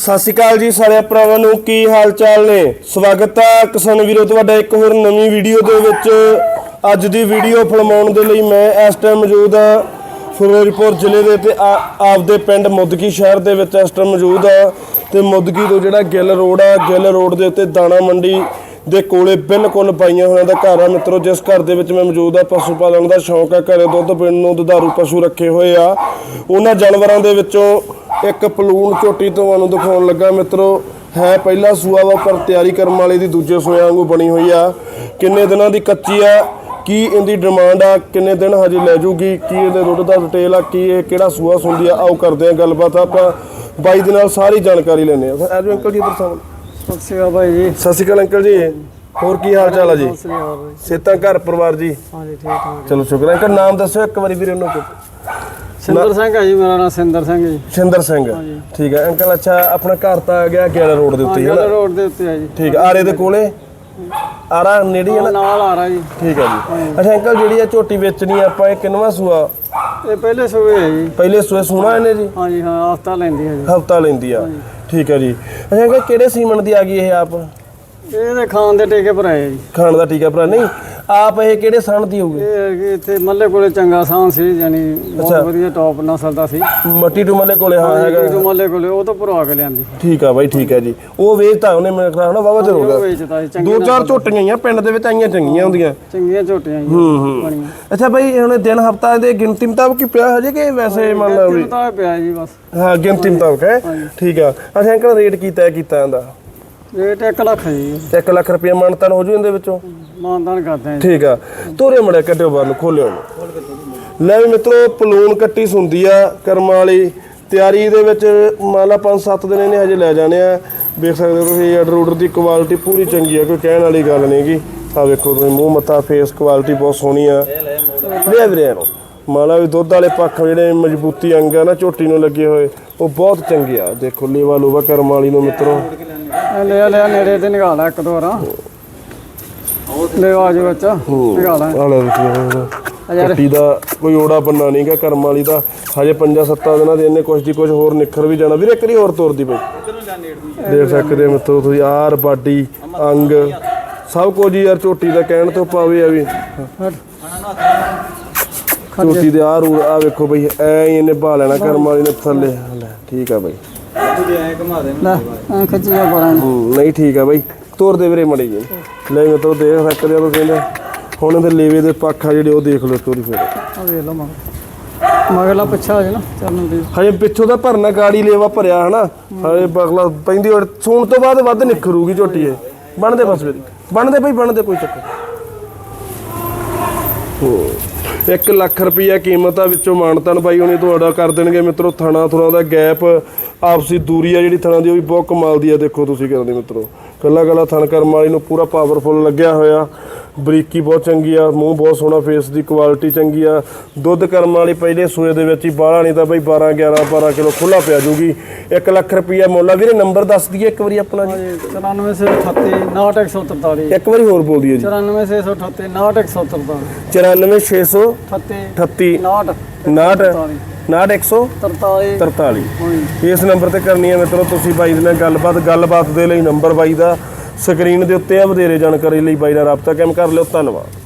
ਸਤਿ ਸ਼੍ਰੀ ਅਕਾਲ ਜੀ ਸਾਰੇ ਭਰਾਵਾਂ ਨੂੰ, ਕੀ ਹਾਲ ਚਾਲ ਨੇ? ਸਵਾਗਤ ਹੈ ਕਿਸਾਨ ਵੀਰੋ, ਤੁਹਾਡਾ ਇੱਕ ਹੋਰ ਨਵੀਂ ਵੀਡੀਓ ਦੇ ਵਿੱਚ। ਅੱਜ ਦੀ ਵੀਡੀਓ ਫਿਲਮਾਉਣ ਦੇ ਲਈ ਮੈਂ ਇਸ ਟਾਈਮ ਮੌਜੂਦ ਹਾਂ। ਫਿਰੋਜ਼ਪੁਰ ਜ਼ਿਲ੍ਹੇ ਦੇ ਤੇ ਆ- ਆਪਦੇ ਪਿੰਡ ਮੁੱਦਕੀ ਸ਼ਹਿਰ ਦੇ ਵਿੱਚ ਇਸ ਟਾਈਮ ਮੌਜੂਦ ਹਾਂ। ਤੇ ਮੁੱਦਕੀ ਤੋਂ ਜਿਹੜਾ ਗਿੱਲ ਰੋਡ ਆ, ਗਿੱਲ ਰੋਡ ਦੇ ਉੱਤੇ ਦਾਣਾ ਮੰਡੀ ਦੇ ਕੋਲੇ ਬਿਲਕੁਲ ਪਾਈਆਂ ਹੋਇਆਂ ਦਾ ਘਰ ਆ। ਮਿੱਤਰੋ, ਜਿਸ ਘਰ ਦੇ ਵਿੱਚ ਮੈਂ ਮੌਜੂਦ ਆ ਪਸ਼ੂ ਪਾਲਣ ਦਾ ਸ਼ੌਂਕ ਆ। ਘਰੇ ਦੁੱਧ ਪੀਣ ਨੂੰ ਦੁਧਾਰੂ ਪਸ਼ੂ ਰੱਖੇ ਹੋਏ ਆ। ਉਹਨਾਂ ਜਾਨਵਰਾਂ ਦੇ ਵਿੱਚੋਂ ਇੱਕ ਪਲੂਣ ਝੋਟੀ ਤੁਹਾਨੂੰ ਦਿਖਾਉਣ ਲੱਗਾ ਮਿੱਤਰੋ ਹੈ ਪਹਿਲਾ ਸੂਆ ਵਾ ਪਰ ਤਿਆਰੀ ਕਰਨ ਵਾਲੇ ਦੀ ਦੂਜੇ ਸੂਏ ਵਾਂਗੂ ਬਣੀ ਹੋਈ ਆ। ਕਿੰਨੇ ਦਿਨਾਂ ਦੀ ਕੱਚੀ ਆ ਕੀ ਇਹਦੀ ਡਿਮਾਂਡ ਆ ਕਿੰਨੇ ਦਿਨ ਹਜੇ ਲੈ ਜੂਗੀ ਕੀ ਇਹਦੇ ਦੁੱਧ ਦਾ ਡਿਟੇਲ ਆ ਕੀ ਇਹ ਕਿਹੜਾ ਸੂਆ ਸੁੰਦੀ ਆ ਆਓ ਕਰਦੇ ਆ ਗੱਲਬਾਤ ਆਪਾਂ ਬਾਈ ਦੇ ਨਾਲ ਸਾਰੀ ਜਾਣਕਾਰੀ ਲੈਣੇ ਆ। ਐਜੋ ਅੰਕਲ ਜੀ ਇੱਧਰ ਸਾਹਮਣੇ ਸਤਿ ਸ਼੍ਰੀ ਅਕਾਲ ਭਾਈ ਜੀ। ਸਤਿ ਸ਼੍ਰੀ ਅਕਾਲ ਅੰਕਲ ਜੀ ਹੋਰ ਕੀ ਹਾਲ ਚਾਲ ਆ ਜੀ? ਸਤਿ ਸ਼੍ਰੀ ਅਕਾਲ ਭਾਈ ਸੇਤਾਂ ਘਰ ਪਰਿਵਾਰ ਜੀ? ਹਾਂਜੀ ਠੀਕ ਠਾਕ ਚਲੋ ਸ਼ੁਕਰ ਹੈ ਅੰਕਲ ਨਾਮ ਦੱਸੋ ਇੱਕ ਵਾਰੀ ਵੀਰੇ ਨੂੰ ਸਿੰਦਰ ਸਿੰਘ ਹੈ ਜੀ ਮੇਰਾ ਨਾਮ ਸਿੰਦਰ ਸਿੰਘ ਜੀ। ਸ਼ਿੰਦਰ ਸਿੰਘ। ਠੀਕ ਹੈ ਅੰਕਲ ਅੱਛਾ ਆਪਣਾ ਘਰ ਤਾਂ ਆ ਗਿਆ ਗੇੜਾ ਰੋਡ ਦੇ ਉੱਤੇ ਹੀ ਹੈ ਗੱਲ ਨਾ ਰੋਡ ਦੇ ਉੱਤੇ ਹੈ ਜੀ। ਠੀਕ ਆਰੇ ਦੇ ਕੋਲੇ? ਆਰਾ ਨੇੜੇ ਹੀ ਹੈ ਨਾ? ਨਾਲ ਆ ਰਹਾ ਜੀ। ਠੀਕ ਹੈ ਜੀ। ਅੱਛਾ ਅੰਕਲ ਜਿਹੜੀ ਆ ਝੋਟੀ ਵੇਚਣੀ ਆਪਾਂ ਇਹ ਕਿੰਨਵਾ ਸੂਆ? ਇਹ ਪਹਿਲੇ ਸੂਏ ਹੈ ਜੀ। ਪਹਿਲੇ ਸੂਏ ਸੂਣਾ ਇਹਨੇ ਜੀ? ਹਾਂਜੀ ਹਾਂ ਹਫਤਾ ਲੈਂਦੀ ਹੈ ਜੀ। ਹਫਤਾ ਲੈਂਦੀ ਆ। ਠੀਕ ਹੈ ਜੀ। ਅੱਛਾ ਅੰਕਲ ਕਿਹੜੇ ਸੀਮਨ ਦੀ ਆ ਗਈ ਇਹ ਆਪ? ਇਹਦੇ ਖਾਣ ਦੇ ਟੇਕੇ ਪਰ ਆਏ ਜੀ। ਖਾਣ ਦਾ ਟੀਕਾ ਭਰਾ ਨਹੀਂ? ਆਪ ਇਹ ਕਿਹੜੇ ਸਣ ਦੀ ਹੋਊਗੀ? ਇਹ ਹੈਗੀ ਇੱਥੇ ਮੱਲੇ ਕੋਲੇ ਚੰਗਾ ਸਾਂ ਸੀ ਯਾਨੀ ਬਹੁਤ ਵਧੀਆ ਟੌਪ ਨਸਲ ਦਾ ਸੀ। ਮੱਟੀ ਟੂਮਲੇ ਕੋਲੇ ਹਾਂ ਹੈਗਾ। ਇਹ ਮੱਲੇ ਕੋਲੇ ਉਹ ਤੋਂ ਭਰਵਾ ਕੇ ਲਿਆਂਦੀ। ਠੀਕ ਆ ਬਾਈ ਠੀਕ ਹੈ ਜੀ। ਉਹ ਵੇਚਤਾ ਉਹਨੇ ਮੇਰੇ ਖਿਆਲ ਨਾਲ ਵਾਵਾ ਚਿਰ ਹੋ ਉਹ ਗਿਆ। ਵੇਚਦਾ ਸੀ ਚੰਗੀ ਦੋ ਚਾਰ ਝੋਟੀਆਂ ਆਈਆਂ ਪਿੰਡ ਦੇ ਵਿੱਚ ਆਈਆਂ ਚੰਗੀਆਂ ਹੁੰਦੀਆਂ। ਚੰਗੀਆਂ ਝੋਟੀਆਂ ਜੀ ਹੂੰ ਹੂੰ। ਬਣੀਆਂ। ਅੱਛਾ ਬਾਈ ਹੁਣ ਦਿਨ ਹਫਤਾ ਦੇ ਗਿਣਤੀ ਮੁਤਾਬਕ ਹੀ ਪਿਆ ਹਜੇ ਕਿ ਵੈਸੇ ਮੰਨ ਲਓ ਵੀ? ਤਾਂ ਪਿਆ ਜੀ ਬਸ। ਹਾਂ ਗਿਣਤੀ ਮੁਤਾਬਕ ਹੈ? ਠੀਕ ਆ। ਅੱਛਾ ਅੰਕਲ ਰੇਟ ਕੀਤਾ ਹੈ ਕੀਤਾ ਇਹਦਾ। ਰੇਟ 1 ਲੱਖ ਹੈ ਜੀ। 1 ਲੱਖ ਰੁਪਏ ਮਾਨਤਨ ਹੋ ਜੂ ਇਹਦੇ ਵਿੱਚੋਂ? ਮਾਨਦਾਨ ਕਰਦੇ ਆ ਜੀ। ਠੀਕ ਆ। ਤੋਰੇ ਮੜੇ ਕੱਢਿਓ ਬਾਹਰ ਨੂੰ ਖੋਲਿਓ। ਲੈ ਵੀ ਮਿੱਤਰੋ ਪਲੂਨ ਕੱਟੀ ਸੁੰਦੀ ਆ ਕਰਮਾਂ ਵਾਲੀ। ਤਿਆਰੀ ਦੇ ਵਿੱਚ ਮੰਨ ਲਾ 5-7 ਦਿਨ ਇਹਨੇ ਹਜੇ ਲੈ ਜਾਣੇ ਆ। ਵੇਖ ਸਕਦੇ ਹੋ ਤੁਸੀਂ ਆਰਡਰ ਆਰਡਰ ਦੀ ਕੁਆਲਿਟੀ ਪੂਰੀ ਚੰਗੀ ਆ ਕੋਈ ਕਹਿਣ ਵਾਲੀ ਗੱਲ ਨਹੀਂਗੀ ਆ ਵੇਖੋ ਤੁਸੀਂ ਮੂੰਹ ਮੱਥਾ ਫੇਸ ਕੁਆਲਿਟੀ ਬਹੁਤ ਸੋਹਣੀ ਆ। ਲੈ ਵੀਰੇ ਇਹਨੂੰ। ਮੰਨ ਲਾ ਵੀ ਦੁੱਧ ਵਾਲੇ ਪੱਖ ਜਿਹੜੇ ਮਜ਼ਬੂਤੀ ਅੰਗ ਆ ਨਾ ਝੋਟੀ ਨੂੰ ਲੱਗੇ ਹੋਏ ਉਹ ਬਹੁਤ ਚੰਗੇ ਆ। ਦੇਖੋ ਲੇਵਾ ਲੋਵਾ ਕਰਮ ਵਾਲੀ ਨੂੰ ਮਿੱਤਰੋ। ਇਹ ਲਿਆ ਲਿਆ ਨੇੜੇ ਤੇ ਨਿਕਾਲਾ ਇੱਕ ਦੋ ਵਾਰਾਂ। ਲੈ। ਆ ਜੋ ਬੱਚਾ ਨਿਕਾਲਾ ਆ ਲੈ ਯਾਰ ਕੱਟੀ ਦਾ ਕੋਈ ਓੜਾ ਬੰਨਾ ਨਹੀਂਗਾ ਕਰਮ ਵਾਲੀ ਦਾ। ਹਜੇ 5-7 ਦਿਨਾਂ ਦੇ ਇਹਨੇ ਕੁਛ ਦੀ ਕੁਛ ਹੋਰ ਨਿਖਰ ਵੀ ਜਾਣਾ। ਵੀਰੇ ਇੱਕ ਵਾਰੀ ਹੋਰ ਤੋਰਦੀ ਬਈ। ਦੇਖ ਸਕਦੇ ਹੋ ਮਿੱਤਰੋ ਤੁਸੀਂ ਆਰ ਬਾਡੀ ਅੰਗ। ਸਭ ਕੁਝ ਹੀ ਯਾਰ ਝੋਟੀ ਦਾ ਕਹਿਣ ਤੋਂ ਪਾਵੇ ਆ ਵੀ। ਝੋਟੀ ਦੇ ਆਰ ਆ ਵੇਖੋ ਬਈ ਐ ਇਹਨੇ ਭਾ ਲੈਣਾ ਕਰਮ ਵਾਲੀ ਨੇ ਥੱਲੇ। ਲੈ ਠੀਕ ਆ ਬਈ। ਲੈ ਆ ਖਿੱਚਿਆ ਬੜਾ ਹੂੰ, ਨਹੀਂ ਠੀਕ ਆ ਬਈ। ਤੋਰ ਦੇ ਵੀਰੇ ਮੜੀ ਜੀ ਲੈ ਮੈਂ ਤਾਂ ਦੇਖ ਸਕਦੇ ਆ ਤੁਸੀਂ ਨੇ ਹੁਣ ਇਹਦੇ ਲੇਵੇ ਦੇ ਪੱਖ ਆ ਜਿਹੜੇ ਉਹ ਦੇਖ ਲਓ ਤੋਰੀ ਫਿਰ। ਆ ਵੇਖ ਲਓ ਮਗਰ। ਮਗਰਲਾ ਪਿੱਛਾ ਹੋ ਜਾ ਨਾ ਚਰਨ ਦੀ ਹਜੇ ਪਿੱਛੋਂ ਦਾ ਭਰਨਾ ਗਾੜੀ ਲੇਵਾ ਭਰਿਆ ਹਨਾ। ਹਜੇ ਬਗਲਾ ਪੈਂਦੀ ਔਰ ਸੂਣ ਤੋਂ ਬਾਅਦ ਵੱਧ ਨਿਖਰੂਗੀ ਝੋਟੀ ਇਹ। ਬਣਦੇ ਬਸ ਵੀਰੇ ਬਣਦੇ ਭਈ ਬਣਦੇ ਕੋਈ ਚੱਕਰ ਹੋ 1 ਲੱਖ ਰੁਪਈਆ ਕੀਮਤ ਆ ਵਿੱਚੋਂ ਮਾਨਤਨ ਬਾਈ ਹੁਣੀ ਤੁਹਾਡਾ ਕਰ ਦੇਣਗੇ ਮਿੱਤਰੋ, ਥਣਾ ਥੁਣਾ ਦਾ ਗੈਪ। ਆਪਸੀ ਦੂਰੀ ਆ ਜਿਹੜੀ ਥਣਾ ਦੀ, ਉਹ ਵੀ ਬਹੁਤ ਕਮਾਲ ਦੀ ਆ, ਦੇਖੋ ਤੁਸੀਂ ਕਰਦੇ ਮਿੱਤਰੋ। ਕੱਲਾ ਕੱਲਾ ਥਣ ਕਰਮ ਵਾਲੀ ਨੂੰ ਪੂਰਾ ਪਾਵਰਫੁਲ ਲੱਗਿਆ ਹੋਇਆ। ਬਰੀਕੀ ਬਹੁਤ ਚੰਗੀ ਆ ਮੂੰਹ ਬਹੁਤ ਸੋਹਣਾ ਫੇਸ ਦੀ ਕੁਆਲਿਟੀ ਚੰਗੀ ਆ। ਦੁੱਧ ਕਰਮ ਵਾਲੀ ਪਹਿਲੇ ਸੂਏ ਦੇ ਵਿੱਚ ਹੀ ਬਾਹਲਾ ਨਹੀਂ ਤਾਂ ਬਈ 12 11 12 ਕਿਲੋ ਖੁੱਲਾ ਪਿਆ ਜੂਗੀ। 1 ਲੱਖ ਰੁਪਈਆ ਮੁੱਲ ਆ ਵੀਰੇ ਨੰਬਰ ਦੱਸ ਦਈਏ ਇੱਕ ਵਾਰੀ ਆਪਣਾ ਜੀ। 94 ਸੇ 38 9143 ਇੱਕ ਵਾਰੀ ਹੋਰ ਬੋਲ ਦਈਏ ਜੀ। 94 ਸੇ 38 9143 94600 38 38 59 59 6100 43 43 ਹੋਈ ਇਸ ਨੰਬਰ ਤੇ ਕਰਨੀ ਹੈ ਮਿੱਤਰੋ ਤੁਸੀਂ ਬਾਈ ਦੇ ਨਾਲ ਗੱਲਬਾਤ ਗੱਲਬਾਤ ਦੇ ਲਈ ਨੰਬਰ ਬਾਈ ਦਾ ਸਕਰੀਨ ਦੇ ਉੱਤੇ ਆ ਵਧੇਰੇ ਜਾਣਕਾਰੀ ਲਈ ਬਾਈ ਨਾਲ ਰਾਬਤਾ ਕਾਇਮ ਕਰ ਲਿਓ। ਧੰਨਵਾਦ।